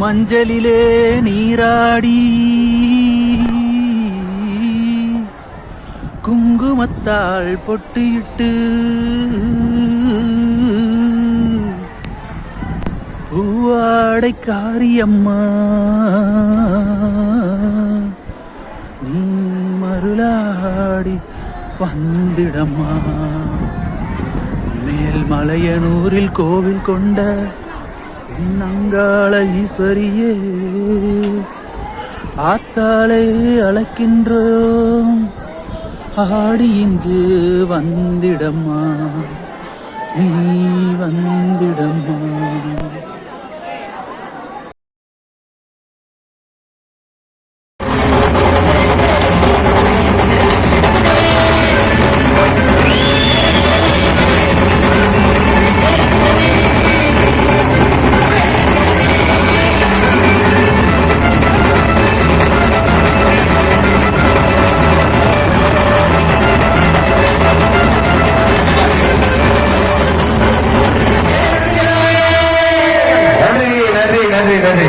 மஞ்சளிலே நீராடி. குங்குமத்தாள் பொட்டியிட்டு பூவாடை காரியம்மா நீ மருளாடி வந்திடம்மா. மேல்மலையனூரில் கோவில் கொண்ட அங்காள ஈஸ்வரியே ஆத்தாளை அழைக்கின்றோம். ஆடி இங்கு வந்திடம்மா நீ வந்திடம்மா நன்றி.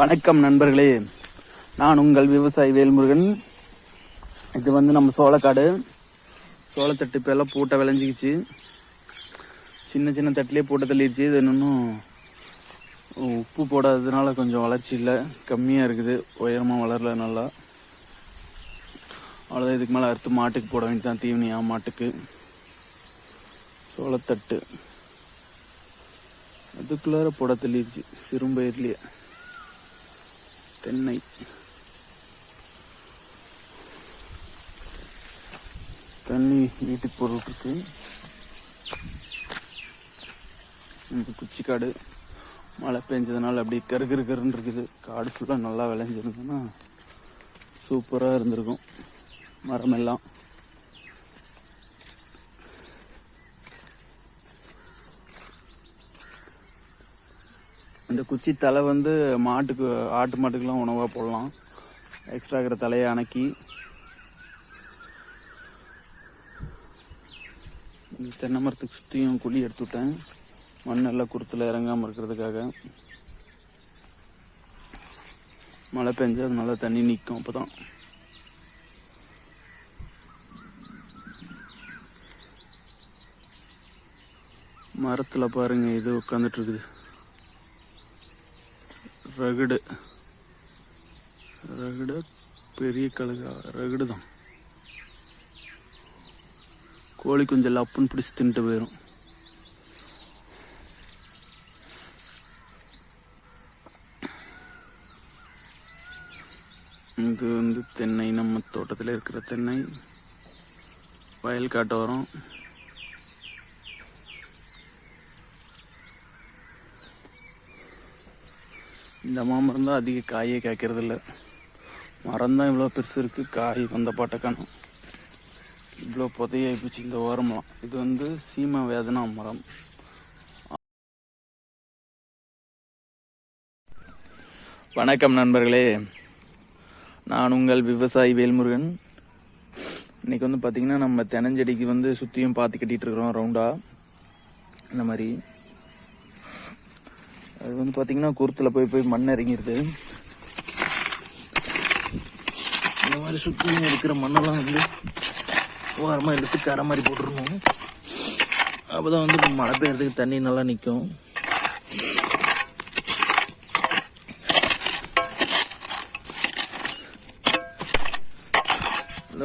வணக்கம் நண்பர்களே. நான் உங்கள் விவசாயி வேல்முருகன். இது வந்து நம்ம சோளக்காடு. சோளத்தட்டு இப்போ எல்லாம் பூட்டை விளைஞ்சிக்கிச்சு. சின்ன சின்ன தட்டிலே பூட்டை தள்ளிடுச்சு இது இன்னும் உப்பு போடாததுனால கொஞ்சம் வளர்ச்சி இல்லை. கம்மியாக இருக்குது. உயரமாக வளரல நல்லா. அவ்வளோதான் இதுக்கு மேலே அறுத்து மாட்டுக்கு போட வேண்டியதான் தீவனியா மாட்டுக்கு. சோளத்தட்டு. அதுக்குள்ளார புட தெளிச்சு சிறும்பயிர்லேயே தென்னை. தண்ணி வீட்டுக்கு போட்டுருக்கு இந்த குச்சிக்காடு மழை பெஞ்சதுனால அப்படி கரு கருன்னு இருக்குது. காடு ஃபுல்லாக நல்லா விளைஞ்சிருந்ததுன்னா சூப்பராக இருந்திருக்கும். மரமெல்லாம். இந்த குச்சி தலை வந்து மாட்டுக்கு ஆட்டு மாட்டுக்கெலாம் உணவாக போடலாம். எக்ஸ்ட்ரா இருக்கிற தலையை அணக்கி. இந்த தென்னை மரத்துக்கு சுற்றியும் குழி எடுத்து விட்டேன். மண் எல்லாம் குருத்தில் இறங்காமல் இருக்கிறதுக்காக. மழை பெஞ்சு அது நல்லா தண்ணி நிற்கும் அப்போ தான் மரத்தில் பாருங்கள் இது உட்காந்துட்டு இருக்குது. ரகுடு. ரகுடு பெரிய கழுகா ரகுடு தான் கோழி குஞ்செல்லாம் அப்புன்னு பிடிச்சி தின்ட்டு போயிடும் இது வந்து தென்னை நம்ம தோட்டத்தில் இருக்கிற தென்னை வயல் காட்ட இந்த மாமரம் தான் அதிக காயே காய்க்கிறது இல்லை மரம் தான் இவ்வளோ பெருசு இருக்குது காய் வந்த பாட்டை காணும். இவ்வளோ புதையாகி போச்சு இந்த ஓரமெல்லாம். இது வந்து சீமா வேதனா மரம். வணக்கம் நண்பர்களே. நான் உங்கள் விவசாயி வேல்முருகன். இன்னைக்கு வந்து பார்த்திங்கன்னா நம்ம தெனஞ்செடிக்கு வந்து சுற்றியும் பார்த்து கட்டிகிட்டு இருக்கிறோம் ரவுண்டாக இந்த மாதிரி. அது வந்து பார்த்தீங்கன்னா குருத்தில் போய் போய் மண் இறங்கிடுது இந்த மாதிரி சுற்றி இருக்கிற மண்ணெல்லாம் வந்து ஓரமாக எடுத்து கரை மாதிரி போட்டுருணும் அப்போ தான் வந்து மழை பெய்யறதுக்கு தண்ணி நல்லா நிற்கும்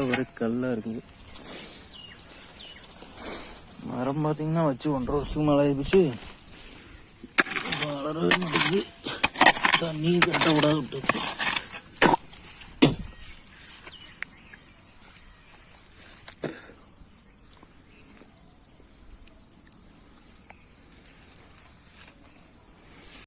ஒரு கல்லாக இருக்குது. மரம் பார்த்தீங்கன்னா வச்சு ஒன்றரை வருஷம் மேலே ஆயிடுச்சு வரவே மாட்டேங்குது தண்ணி கட்ட விடாது